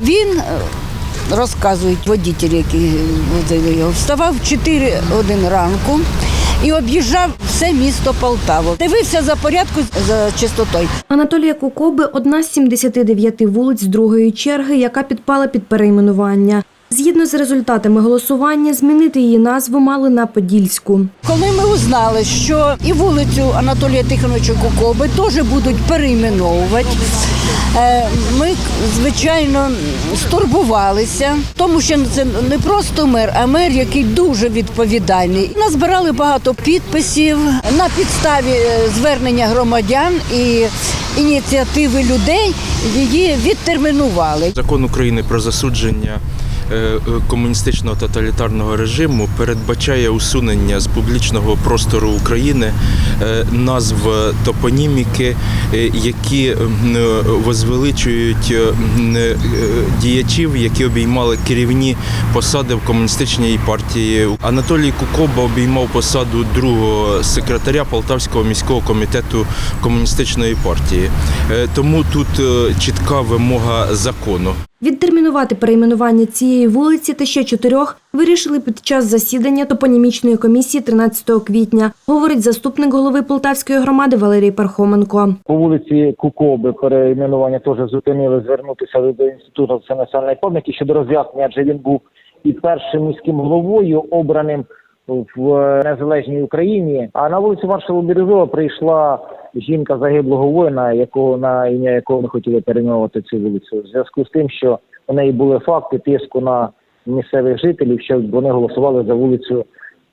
Він е, розказують водітелі, які возили його, вставав в 4 години ранку і об'їжджав все місто Полтаву. Дивився за порядку за чистотою. Анатолія Кукоби – одна з 79 вулиць другої черги, яка підпала під перейменування. Згідно з результатами голосування, змінити її назву мали на Подільську. Коли ми узнали, що і вулицю Анатолія Тихоновича Кукоби теж будуть перейменовувати, е, ми, звичайно, стурбувалися, тому що це не просто мер, а мер, який дуже відповідальний. Назбирали багато підписів на підставі е, звернення громадян і ініціативи людей. Її відтермінували. Закон України про засудження комуністичного тоталітарного режиму передбачає усунення з публічного простору України е, назв топоніміки, е, які е, возвеличують е, е, діячів, які обіймали керівні посади в комуністичній партії. Анатолій Кукоба обіймав посаду другого секретаря Полтавського міського комітету комуністичної партії. Е, Тому тут е, чітка вимога закону. Відтермінувати перейменування цієї вулиці та ще чотирьох вирішили під час засідання топонімічної комісії 13 квітня, говорить заступник голови Полтавської громади Валерій Пархоменко. по вулиці Кукоби перейменування теж зупинили звернутися до інституту національної пам'яті щодо роз'яснення, адже він був і першим міським головою, обраним в е, незалежній Україні. А на вулицю маршала Бірюзова прийшла жінка загиблого воїна, якого на ім'я якого ми хотіли перейменувати цю вулицю. В зв'язку з тим, що у неї були факти тиску на місцевих жителів, що вони голосували за вулицю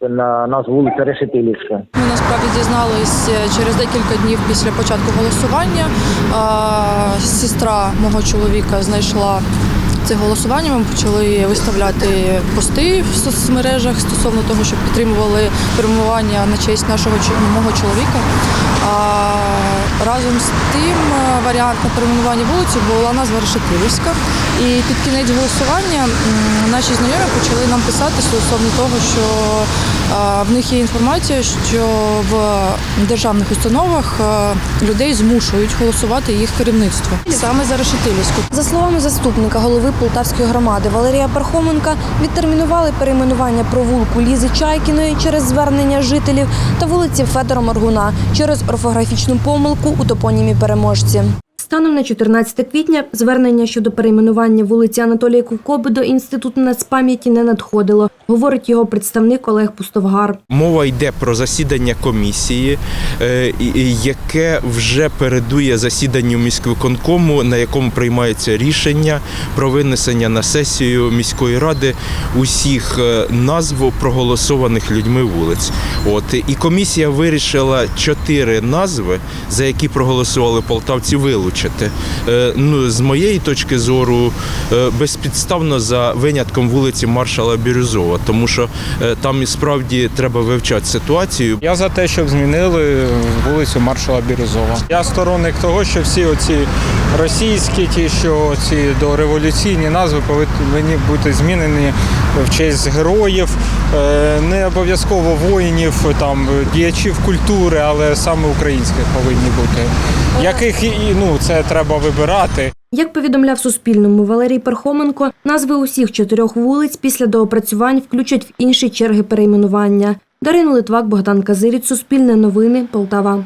на назву вулиця Решетилівська. Ми насправді дізнались е, через декілька днів після початку голосування. Сестра мого чоловіка знайшла це голосування. Ми почали виставляти пости в соцмережах стосовно того, щоб підтримували перемування на честь нашого мого чоловіка. А, разом з тим е, варіант на перейменування вулиці була назва Решетилівська. І під кінець голосування наші знайомі почали нам писати стосовно того, що в них є інформація, що в державних установах людей змушують голосувати їх керівництво саме за Решетилівську. За словами заступника голови Полтавської громади Валерія Пархоменка, відтермінували перейменування провулку Лізи Чайкіної через звернення жителів та вулиці Федора Моргуна через орфографічну помилку у топонімі переможці. Станом на 14 квітня звернення щодо перейменування вулиці Анатолія Кукоби до інституту нацпам'яті не надходило, говорить його представник Олег Пустовгар. Мова йде про засідання комісії, е, яке вже передує засіданню міськвиконкому, на якому приймається рішення про винесення на сесію міської ради усіх е, назв проголосованих людьми вулиць. От і комісія вирішила чотири назви, за які проголосували полтавці, вилучити. Е, Ну з моєї точки зору, е, безпідставно за винятком вулиці маршала Бірюзова, тому що е, там і справді треба вивчати ситуацію. Я за те, щоб змінили вулицю маршала Бірюзова. Я сторонник того, що всі оці російські, ті, що ці дореволюційні назви повинні бути змінені в честь героїв, Е, не обов'язково воїнів, там діячів культури, але саме українських повинні бути. Яких і ну це треба вибирати. Як повідомляв Суспільному Валерій Пархоменко, назви усіх чотирьох вулиць після доопрацювань включать в інші черги перейменування. Дарина Литвак, Богдан Казиріць, Суспільне новини, Полтава.